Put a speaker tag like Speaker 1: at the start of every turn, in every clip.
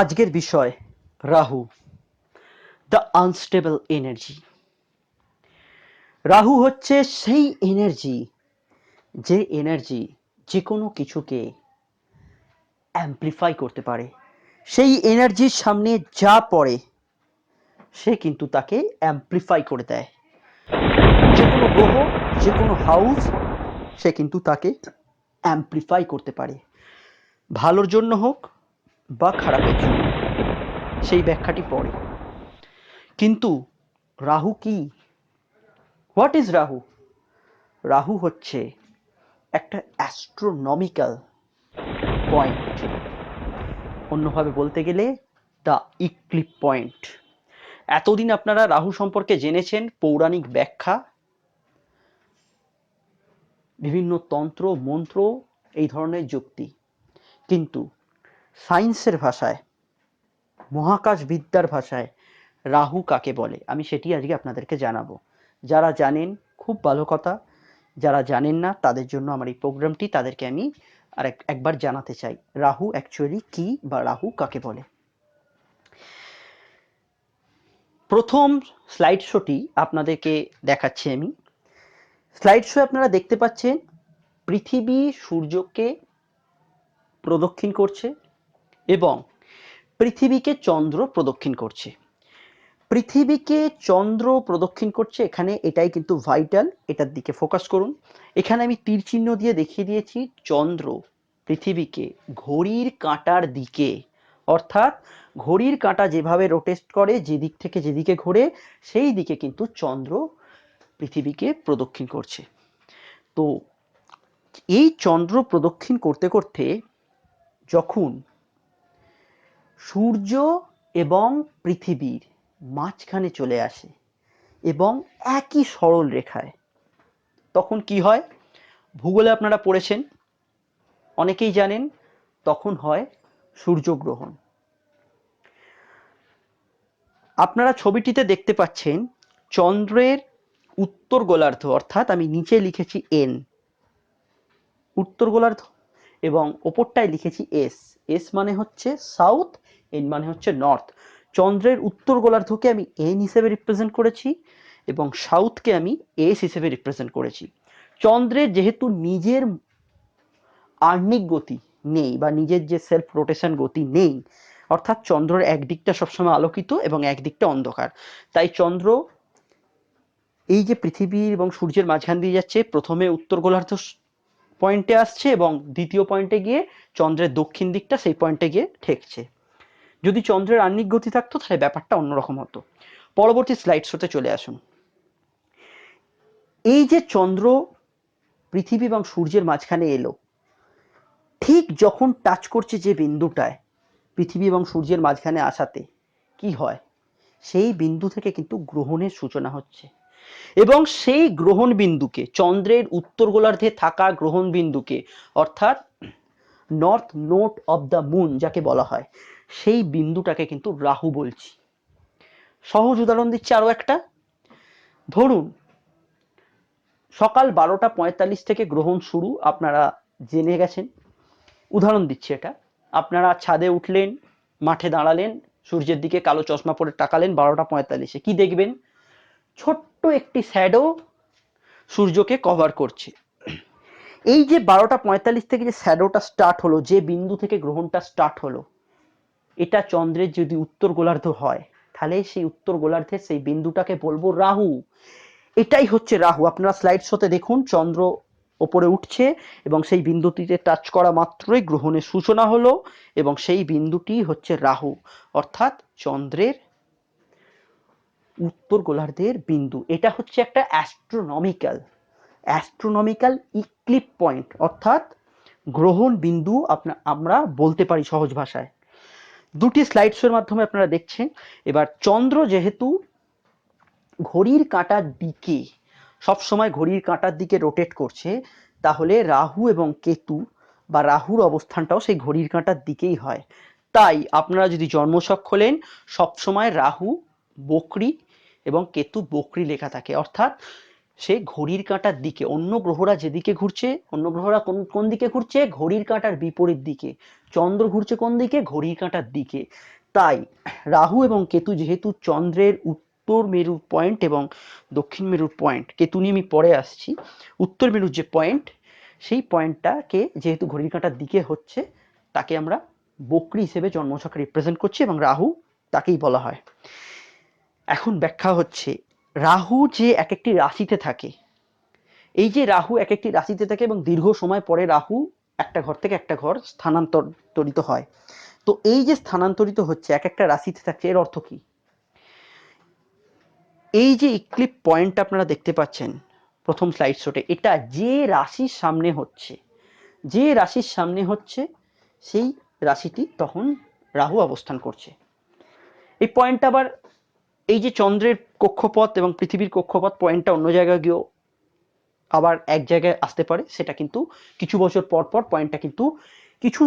Speaker 1: আজকের বিষয়, Rahu the unstable energy Rahu হচ্ছে সেই এনার্জি যে এনার্জি যে কোনো কিছুকে অ্যাম্প্লিফাই করতে পারে। সেই এনার্জির সামনে যা পড়ে, সে কিন্তু তাকে অ্যাম্প্লিফাই করে দেয়। যে কোনো গ্রহ যে কোনো হাউস সে কিন্তু তাকে অ্যাম্প্লিফাই করতে পারে। ভালোর জন্য হোক বা খারাপের জন্য। সেই ব্যাখ্যাটি পড়ে। কিন্তু রাহু কি? What is Rahu? রাহু হচ্ছে একটা অ্যাস্ট্রোনমিক্যাল পয়েন্ট অন্যভাবে বলতে গেলে দ্য ইক্লিপ পয়েন্ট এতদিন আপনারা রাহু সম্পর্কে জেনেছেন, পৌরাণিক ব্যাখ্যা, বিভিন্ন তন্ত্র, মন্ত্র, এই ধরনের যুক্তি। কিন্তু সায়েন্সের ভাষায় মহাকাশ বিদ্যার ভাষায় রাহু কাকে বলে? আমি সেটি আজকে আপনাদেরকে জানাব। যারা জানেন, খুব ভালো কথা। যারা জানেন না, তাদের জন্য আমার এই প্রোগ্রামটি তাদেরকে আমি আর এক- একবার জানাতে চাই। রাহু অ্যাকচুয়ালি কি বা রাহু কাকে বলে? প্রথম স্লাইড শোটি আপনাদেরকে দেখাচ্ছি আমি। স্লাইড শো আপনারা দেখতে পাচ্ছেন, পৃথিবী সূর্যকে প্রদক্ষিণ করছে। এবং পৃথিবীকে চন্দ্র প্রদক্ষিণ করছে। পৃথিবীকে চন্দ্র প্রদক্ষিণ করছে, এখানে এটাই কিন্তু ভাইটাল এটার দিকে ফোকাস করুন। এখানে আমি তীর চিহ্ন দিয়ে দেখিয়ে দিয়েছি, চন্দ্র পৃথিবীকে ঘড়ির কাঁটার দিকে, অর্থাৎ ঘড়ির কাঁটা যেভাবে রোটেস্ট করে, যেদিক থেকে যেদিকে ঘোরে, সেই দিকে কিন্তু চন্দ্র পৃথিবীকে প্রদক্ষিণ করছে। তো এই চন্দ্র প্রদক্ষিণ করতে করতে যখন সূর্য এবং পৃথিবীর মাঝখানে চলে আসে এবং একই সরল রেখায়। তখন কি হয়? ভূগোলে আপনারা পড়েছেন, অনেকেই জানেন, তখন হয় সূর্যগ্রহণ। আপনারা ছবিটিতে দেখতে পাচ্ছেন চন্দ্রের উত্তর গোলার্ধ, অর্থাৎ আমি নিচে লিখেছি এন উত্তর গোলার্ধ এবং ওপরটায় লিখেছি এস এস মানে হচ্ছে সাউথ এন মানে হচ্ছে নর্থ চন্দ্রের উত্তর গোলার্ধকে আমি এন হিসেবে রিপ্রেজেন্ট করেছি এবং সাউথকে আমি এস হিসেবে রিপ্রেজেন্ট করেছি। চন্দ্রের যেহেতু নিজের আর্নিক গতি নেই বা নিজের যে সেলফ রোটেশন গতি নেই, অর্থাৎ চন্দ্রের একদিকটা সবসময় আলোকিত এবং একদিকটা অন্ধকার। তাই চন্দ্র এই যে পৃথিবীর এবং সূর্যের মাঝখান দিয়ে যাচ্ছে, প্রথমে উত্তর গোলার্ধ পয়েন্টে আসছে এবং দ্বিতীয় পয়েন্টে গিয়ে চন্দ্রের দক্ষিণ দিকটা সেই পয়েন্টে গিয়ে ঠেকছে। যদি চন্দ্রের আহ্নিক গতি থাকতো, তাহলে ব্যাপারটা অন্যরকম হতো। পরবর্তী স্লাইড শোতে চলে আসুন। এই যে চন্দ্র পৃথিবী এবং সূর্যের মাঝখানে এলো, ঠিক যখন টাচ করছে যে বিন্দুটায়, পৃথিবী এবং সূর্যের মাঝখানে আসাতে, কি হয়? সেই বিন্দু থেকে কিন্তু গ্রহণের সূচনা হচ্ছে। এবং সেই গ্রহণ বিন্দুকে, চন্দ্রের উত্তর গোলার্ধে থাকা গ্রহণ বিন্দুকে, অর্থাৎ north node of the moon যাকে বলা হয় সেই বিন্দুটাকে কিন্তু রাহু বলছি। সহজ উদাহরণ দিচ্ছি আরও একটা। ধরুন, সকাল বারোটা পঁয়তাল্লিশ থেকে গ্রহণ শুরু, আপনারা জেনে গেছেন। উদাহরণ দিচ্ছি এটা। আপনারা ছাদে উঠলেন, মাঠে দাঁড়ালেন, সূর্যের দিকে কালো চশমা পরে তাকালেন বারোটা পঁয়তাল্লিশে। কি দেখবেন? ছোট্ট একটি শ্যাডো সূর্যকে কভার করছে। এই যে বারোটা পঁয়তাল্লিশ থেকে যে শ্যাডোটা স্টার্ট হলো, যে বিন্দু থেকে গ্রহণটা স্টার্ট হলো এটা চন্দ্রের যদি উত্তর গোলার্ধ হয়, তাহলে সেই উত্তর গোলার্ধের সেই বিন্দুটাকে বলব রাহু। এটাই হচ্ছে রাহু। আপনারা স্লাইড শোতে দেখুন, চন্দ্র ওপরে উঠছে এবং সেই বিন্দুটিতে টাচ করা মাত্রই গ্রহণের সূচনা হলো এবং সেই বিন্দুটি হচ্ছে রাহু, অর্থাৎ চন্দ্রের উত্তর গোলার্ধের বিন্দু। এটা হচ্ছে একটা অ্যাস্ট্রোনমিক্যাল অ্যাস্ট্রোনমিক্যাল ইক্লিপ পয়েন্ট অর্থাৎ গ্রহণ বিন্দু আপনা, আমরা বলতে পারি সহজ ভাষায়। দুটি স্লাইড মাধ্যমে আপনারা দেখছেন। এবার চন্দ্র যেহেতু ঘড়ির কাঁটার দিকে সব সময় ঘড়ির কাঁটার দিকে রোটেট করছে, তাহলে রাহু এবং কেতু বা রাহুর অবস্থানটাও সেই ঘড়ির কাঁটার দিকেই হয়। তাই আপনারা যদি জন্মছক খোলেন, সবসময় রাহু, বকরি এবং কেতু বকরি লেখা থাকে। অর্থাৎ সে ঘড়ির কাঁটার দিকে, অন্য গ্রহরা যেদিকে ঘুরছে, অন্য গ্রহরা কোন কোন দিকে ঘুরছে? ঘড়ির কাঁটার বিপরীত দিকে। চন্দ্র ঘুরছে কোন দিকে? ঘড়ির কাঁটার দিকে। তাই রাহু এবং কেতু যেহেতু চন্দ্রের উত্তর মেরুর পয়েন্ট এবং দক্ষিণ মেরুর পয়েন্ট, কেতু নিয়ে আমি পরে আসছি, উত্তর মেরুর যে পয়েন্ট, সেই পয়েন্টটাকে যেহেতু ঘড়ির কাঁটার দিকে হচ্ছে, তাকে আমরা বকরি হিসেবে জন্মছকে রিপ্রেজেন্ট করছি এবং রাহু তাকেই বলা হয়। এখন ব্যাখ্যা হচ্ছে রাহু যে এক একটি রাশিতে থাকে, এই যে রাহু এক একটি রাশিতে থাকে এবং দীর্ঘ সময় পরে রাহু একটা ঘর থেকে একটা ঘর স্থানান্তরিত হয়, তো এই যে স্থানান্তরিত হচ্ছে এক একটা রাশিতে থাকছে এর অর্থ কি? এই যে ইক্লিপ পয়েন্ট আপনারা দেখতে পাচ্ছেন, প্রথম স্লাইড শোটে এটা যে রাশির সামনে হচ্ছে, যে রাশির সামনে হচ্ছে, সেই রাশিটি তখন রাহু অবস্থান করছে। এই পয়েন্টটা আবার, এই যে চন্দ্রের কক্ষপথ এবং পৃথিবীর কক্ষপথ পয়েন্টটা অন্য জায়গায় গিয়েও আবার এক জায়গায় আসতে পারে, সেটা কিন্তু কিছু বছর পর পর পয়েন্টটা কিন্তু কিছু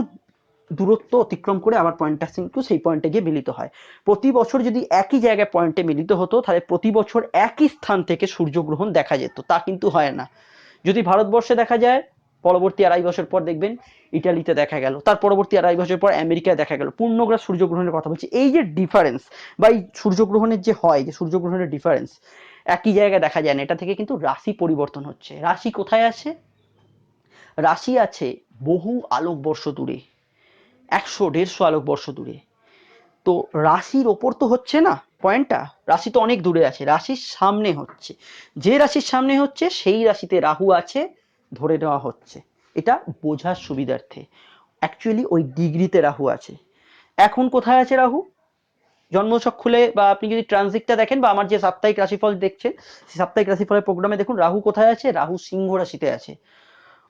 Speaker 1: দূরত্ব অতিক্রম করে আবার পয়েন্টটা কিন্তু সেই পয়েন্টে গিয়ে মিলিত হয়। প্রতি বছর যদি একই জায়গায় পয়েন্টে মিলিত হতো, তাহলে প্রতি বছর একই স্থান থেকে সূর্যগ্রহণ দেখা যেত, তা কিন্তু হয় না। যদি ভারতবর্ষে দেখা যায় পরবর্তী আড়াই বছর পর দেখবেন ইটালিতে দেখা গেল। তার পরবর্তী আড়াই বছর পর আমেরিকায় দেখা গেল। পূর্ণগ্রাস সূর্যগ্রহণের কথা বলছি। এই যে ডিফারেন্স বা এই সূর্যগ্রহণের যে হয়, যে সূর্যগ্রহণের ডিফারেন্স একই জায়গায় দেখা যায় না। এটা থেকে কিন্তু রাশি পরিবর্তন হচ্ছে। রাশি কোথায় আছে? রাশি আছে বহু আলোকবর্ষ দূরে। একশো, দেড়শো আলোকবর্ষ দূরে। তো রাশির ওপর তো হচ্ছে না পয়েন্টটা? রাশি তো অনেক দূরে আছে। রাশির সামনে হচ্ছে। যে রাশির সামনে হচ্ছে, সেই রাশিতে রাহু আছে ধরে নেওয়া হচ্ছে। এটা বোঝার সুবিধার্থে। অ্যাকচুয়ালি ওই ডিগ্রিতে রাহু আছে। এখন কোথায় আছে রাহু? জন্মছক খুলে বা আপনি যদি ট্রানজিটটা দেখেন বা আমার যে সাপ্তাহিক রাশিফল দেখছেন, সেই সাপ্তাহিক রাশিফলের প্রোগ্রামে দেখুন, রাহু কোথায় আছে? রাহু সিংহ রাশিতে আছে।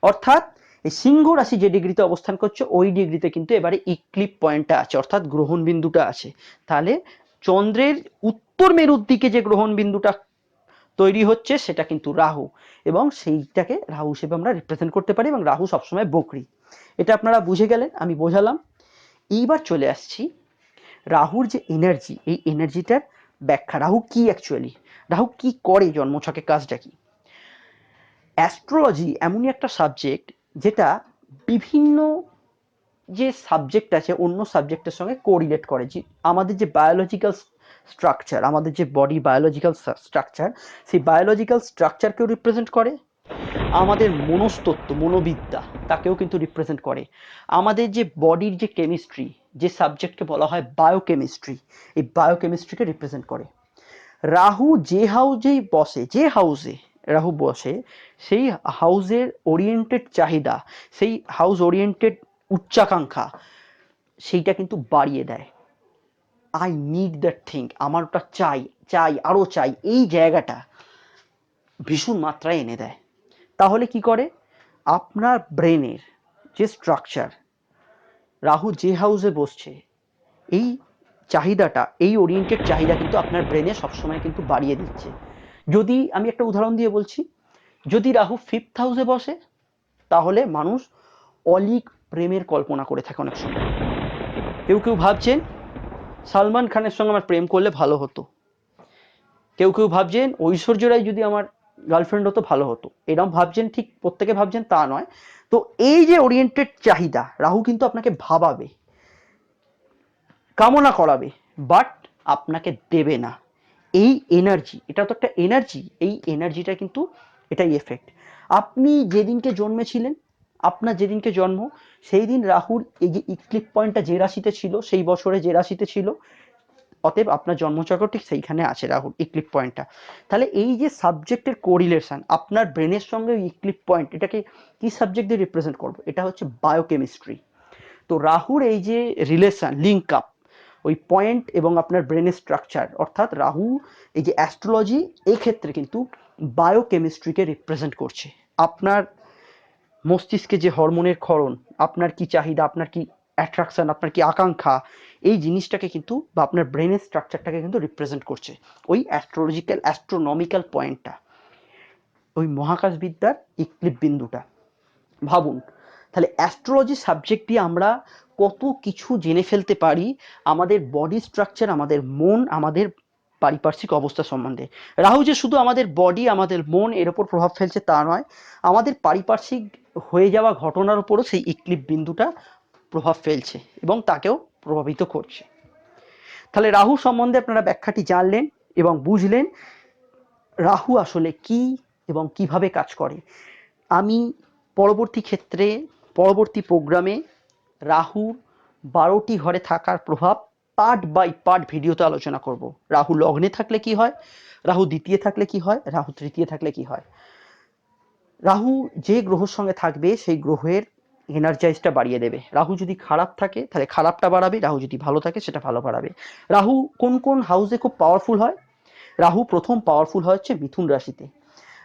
Speaker 1: অর্থাৎ, এই সিংহ রাশি যে ডিগ্রিতে অবস্থান করছে, ওই ডিগ্রিতে কিন্তু এবারে ইক্লিপ পয়েন্টটা আছে। অর্থাৎ গ্রহণ বিন্দুটা আছে। তাহলে চন্দ্রের উত্তর মেরুর দিকে যে গ্রহণ বিন্দুটা তৈরি হচ্ছে সেটা কিন্তু রাহু এবং সেইটাকে রাহু হিসেবে আমরা রিপ্রেজেন্ট করতে পারি এবং রাহু সবসময় বকরি। এটা আপনারা বুঝে গেলেন, আমি বোঝালাম। এইবার চলে আসছি রাহুর যে এনার্জি এই এনার্জিটার ব্যাখ্যা। রাহু কি অ্যাকচুয়ালি রাহু কি করে জন্মছকে কাজটা কি? অ্যাস্ট্রোলজি এমনই একটা সাবজেক্ট যেটা বিভিন্ন যে সাবজেক্ট আছে, অন্য সাবজেক্টের সঙ্গে কোরিলেট করে। যে আমাদের যে বায়োলজিক্যাল স্ট্রাকচার আমাদের যে বডি বায়োলজিক্যাল স্ট্রাকচার সেই বায়োলজিক্যাল স্ট্রাকচারকেও রিপ্রেজেন্ট করে? আমাদের মনস্তত্ত্ব, মনোবিদ্যা, তাকেও কিন্তু রিপ্রেজেন্ট করে। আমাদের যে বডির যে কেমিস্ট্রি যে সাবজেক্টকে বলা হয় বায়োকেমিস্ট্রি এই বায়োকেমিস্ট্রিকে রিপ্রেজেন্ট করে। রাহু যে হাউজেই বসে, যে হাউসে রাহু বসে, সেই হাউসের ওরিয়েন্টেড চাহিদা, সেই হাউস ওরিয়েন্টেড উচ্চাকাঙ্ক্ষা, সেইটা কিন্তু বাড়িয়ে দেয়। আই নিড দ্যাট থিং আমার ওটা চাই চাই আরও চাই, এই জায়গাটা ভীষণ মাত্রায় এনে দেয়। তাহলে কি করে? আপনার ব্রেনের যে স্ট্রাকচার রাহু যে হাউসে বসছে, এই চাহিদাটা, এই ওরিয়েন্টেড চাহিদা কিন্তু আপনার ব্রেনে সবসময় কিন্তু বাড়িয়ে দিচ্ছে। যদি আমি একটা উদাহরণ দিয়ে বলছি, যদি রাহু ফিফথ হাউসে বসে, তাহলে মানুষ অলিক প্রেমের কল্পনা করে থাকে অনেক সময়। কেউ কেউ ভাবছেন সালমান খানের সঙ্গে আমার প্রেম করলে ভালো হতো। কেউ কেউ ভাবছেন ঐশ্বর্য রায় যদি আমার গার্লফ্রেন্ড হতো, ভালো হতো। এরকম ভাবছেন, ঠিক প্রত্যেকে ভাবছেন তা নয়। তো এই যে ওরিয়েন্টেড চাহিদা, রাহু কিন্তু আপনাকে ভাবাবে, কামনা করাবে বাট আপনাকে দেবে না। এই এনার্জি এটা তো একটা এনার্জি এই এনার্জিটা কিন্তু এটাই এফেক্ট আপনি যেদিনকে জন্মেছিলেন আপনার যেদিনকে জন্ম সেই দিন রাহুর এই যে ইক্লিপ পয়েন্টটা যে রাশিতে ছিল, সেই বছরে যে রাশিতে ছিল, অতএব আপনার জন্মচক্র ঠিক সেইখানে আছে রাহুর ইক্লিপ পয়েন্টটা তাহলে এই যে সাবজেক্টের কোরিলেশন আপনার ব্রেনের সঙ্গে ইক্লিপ পয়েন্ট এটাকে কি সাবজেক্ট দিয়ে রিপ্রেজেন্ট করব? এটা হচ্ছে বায়োকেমিস্ট্রি তো রাহুর এই যে রিলেশন লিঙ্ক আপ ওই পয়েন্ট এবং আপনার ব্রেনের স্ট্রাকচার অর্থাৎ রাহু এই যে অ্যাস্ট্রোলজি এক্ষেত্রে ক্ষেত্রে কিন্তু বায়োকেমিস্ট্রিকে রিপ্রেজেন্ট করছে। আপনার মস্তিষ্কে যে হরমোনের ক্ষরণ, আপনার কি চাহিদা, আপনার কি অ্যাট্রাকশন আপনার কি আকাঙ্ক্ষা, এই জিনিসটাকে কিন্তু বা আপনার ব্রেনের স্ট্রাকচারটাকে কিন্তু রিপ্রেজেন্ট করছে। ওই অ্যাস্ট্রোলজিক্যাল অ্যাস্ট্রোনমিক্যাল পয়েন্টটা ওই মহাকাশবিদ্যার ইক্লিপ বিন্দুটা। ভাবুন, তাহলে অ্যাস্ট্রোলজি সাবজেক্ট দিয়ে আমরা কত কিছু জেনে ফেলতে পারি, আমাদের বডি স্ট্রাকচার আমাদের মন, আমাদের পারিপার্শ্বিক অবস্থা সম্বন্ধে। রাহু যে শুধু আমাদের বডি আমাদের মন এর ওপর প্রভাব ফেলছে তা নয়, আমাদের পারিপার্শ্বিক হয়ে যাওয়া ঘটনার উপরও সেই ইক্লিপ বিন্দুটা প্রভাব ফেলছে এবং তাকেও প্রভাবিত করছে। তাহলে রাহু সম্বন্ধে আপনারা ব্যাখ্যাটি জানলেন এবং বুঝলেন রাহু আসলে কি এবং কীভাবে কাজ করে। আমি পরবর্তী ক্ষেত্রে, পরবর্তী প্রোগ্রামে রাহু বারোটি ঘরে থাকার প্রভাব পার্ট বাই পার্ট ভিডিওতে আলোচনা করব। রাহু লগ্নে থাকলে কি হয়? রাহু দ্বিতীয় থাকলে কি হয়? রাহু তৃতীয় থাকলে কি হয়? রাহু যে গ্রহের সঙ্গে থাকবে, সেই গ্রহের এনার্জাইজটা বাড়িয়ে দেবে। রাহু যদি খারাপ থাকে, তাহলে খারাপটা বাড়াবে, রাহু যদি ভালো থাকে, সেটা ভালো বাড়াবে। রাহু কোন কোন হাউসে খুব পাওয়ারফুল হয়? রাহু প্রথম পাওয়ারফুল হয় হচ্ছে মিথুন রাশিতে।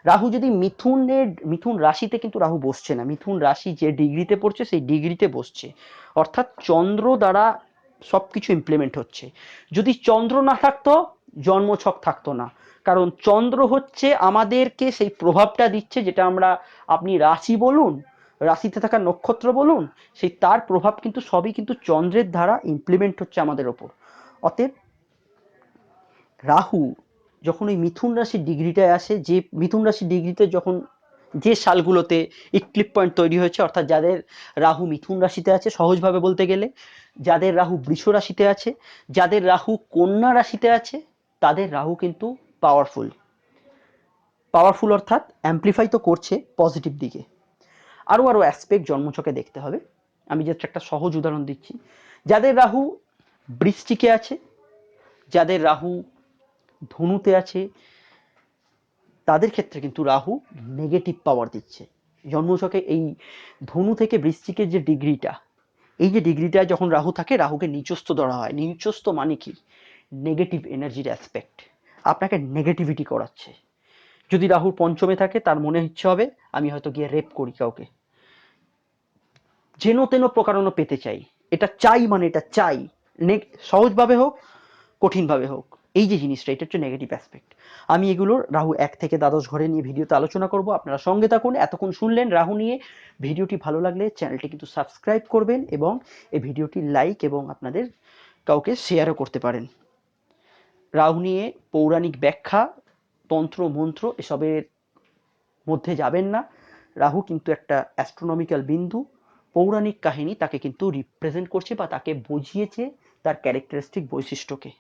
Speaker 1: রাহু যদি মিথুনের, মিথুন রাশিতে কিন্তু রাহু বসছে না। মিথুন রাশি যে ডিগ্রিতে পড়ছে, সেই ডিগ্রিতে বসছে। অর্থাৎ চন্দ্র দ্বারা সব কিছু ইমপ্লিমেন্ট হচ্ছে। যদি চন্দ্র না থাকতো, জন্মছক থাকতো না। কারণ চন্দ্র হচ্ছে আমাদেরকে সেই প্রভাবটা দিচ্ছে যেটা আমরা, আপনি রাশি বলুন, রাশিতে থাকা নক্ষত্র বলুন, সেই তার প্রভাব কিন্তু সবই কিন্তু চন্দ্রের দ্বারা ইমপ্লিমেন্ট হচ্ছে আমাদের ওপর। অতএব রাহু যখন ওই মিথুন রাশির ডিগ্রিটায় আসে, যে মিথুন রাশির ডিগ্রিতে যখন যে সালগুলোতে ইক্লিপ পয়েন্ট তৈরি হয়েছে, অর্থাৎ যাদের রাহু মিথুন রাশিতে আছে, সহজভাবে বলতে গেলে যাদের রাহু বৃষ রাশিতে আছে, যাদের রাহু কন্যা রাশিতে আছে, তাদের রাহু কিন্তু পাওয়ারফুল পাওয়ারফুল অর্থাৎ অ্যাম্পলিফাই তো করছে পজিটিভ দিকে। আরও আরও অ্যাসপেক্ট জন্মছকে দেখতে হবে। আমি জাস্ট একটা সহজ উদাহরণ দিচ্ছি। যাদের রাহু বৃষ্টিকে আছে, যাদের রাহু ধনুতে আছে, তাদের ক্ষেত্রে কিন্তু রাহু নেগেটিভ পাওয়ার দিচ্ছে। জন্মছকে এই ধনু থেকে বৃশ্চিকের যে ডিগ্রিটা এই যে ডিগ্রিটায় যখন রাহু থাকে, রাহুকে নিচস্থ ধরা হয়। নিচস্থ মানে কি? নেগেটিভ এনার্জির অ্যাসপেক্ট আপনাকে নেগেটিভিটি করাচ্ছে। যদি রাহুর পঞ্চমে থাকে, তার মনে ইচ্ছে হবে, আমি হয়তো গিয়ে রেপ করি কাউকে। যেন তেন প্রকারণ পেতে চাই। এটা চাই মানে এটা চাই। সহজভাবে হোক, কঠিনভাবে হোক। এই যে জিনিসটা, এটা হচ্ছে নেগেটিভ অ্যাসপেক্ট আমি এগুলোর রাহু এক থেকে দ্বাদশ ঘরে নিয়ে ভিডিওতে আলোচনা করব। আপনারা সঙ্গে থাকুন। এতক্ষণ শুনলেন রাহু নিয়ে। ভিডিওটি ভালো লাগলে চ্যানেলটি কিন্তু সাবস্ক্রাইব করবেন এবং এই ভিডিওটি লাইক এবং আপনাদের কাউকে শেয়ারও করতে পারেন। রাহু নিয়ে পৌরাণিক ব্যাখ্যা, তন্ত্র, মন্ত্র এসবের মধ্যে যাবেন না। রাহু কিন্তু একটা অ্যাস্ট্রোনমিক্যাল বিন্দু। পৌরাণিক কাহিনী তাকে কিন্তু রিপ্রেজেন্ট করছে বা তাকে বুঝিয়েছে তার ক্যারেক্টারিস্টিক বৈশিষ্ট্যকে।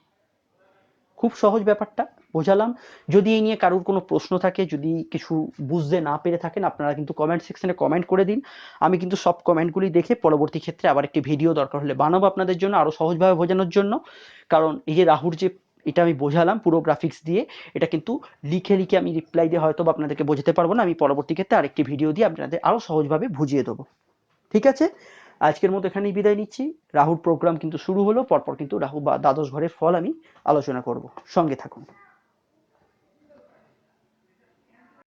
Speaker 1: খুব সহজ ব্যাপারটা, বোঝালাম। যদি এই নিয়ে কারোর কোনো প্রশ্ন থাকে, যদি কিছু বুঝতে না পেরে থাকেন, আপনারা কিন্তু কমেন্ট সেকশনে কমেন্ট করে দিন। আমি কিন্তু সব কমেন্টগুলি দেখে পরবর্তী ক্ষেত্রে আবার একটি ভিডিও দরকার হলে বানাবো আপনাদের জন্য আরও সহজভাবে বোঝানোর জন্য। কারণ এই যে রাহুর যে, এটা আমি বোঝালাম পুরো গ্রাফিক্স দিয়ে, এটা কিন্তু লিখে লিখে আমি রিপ্লাই দিয়ে হয়তো আপনাদেরকে বোঝাতে পারব না। আমি পরবর্তী ক্ষেত্রে আরেকটি ভিডিও দিয়ে আপনাদের আরও সহজভাবে বুঝিয়ে দেবো। ঠিক আছে? আজকের মতো এখানেই বিদায় নিচ্ছি। রাহুর প্রোগ্রাম কিন্তু শুরু হলো, পরপর কিন্তু রাহু বা দ্বাদশ ঘরের ফল আমি আলোচনা করব। সঙ্গে থাকুন।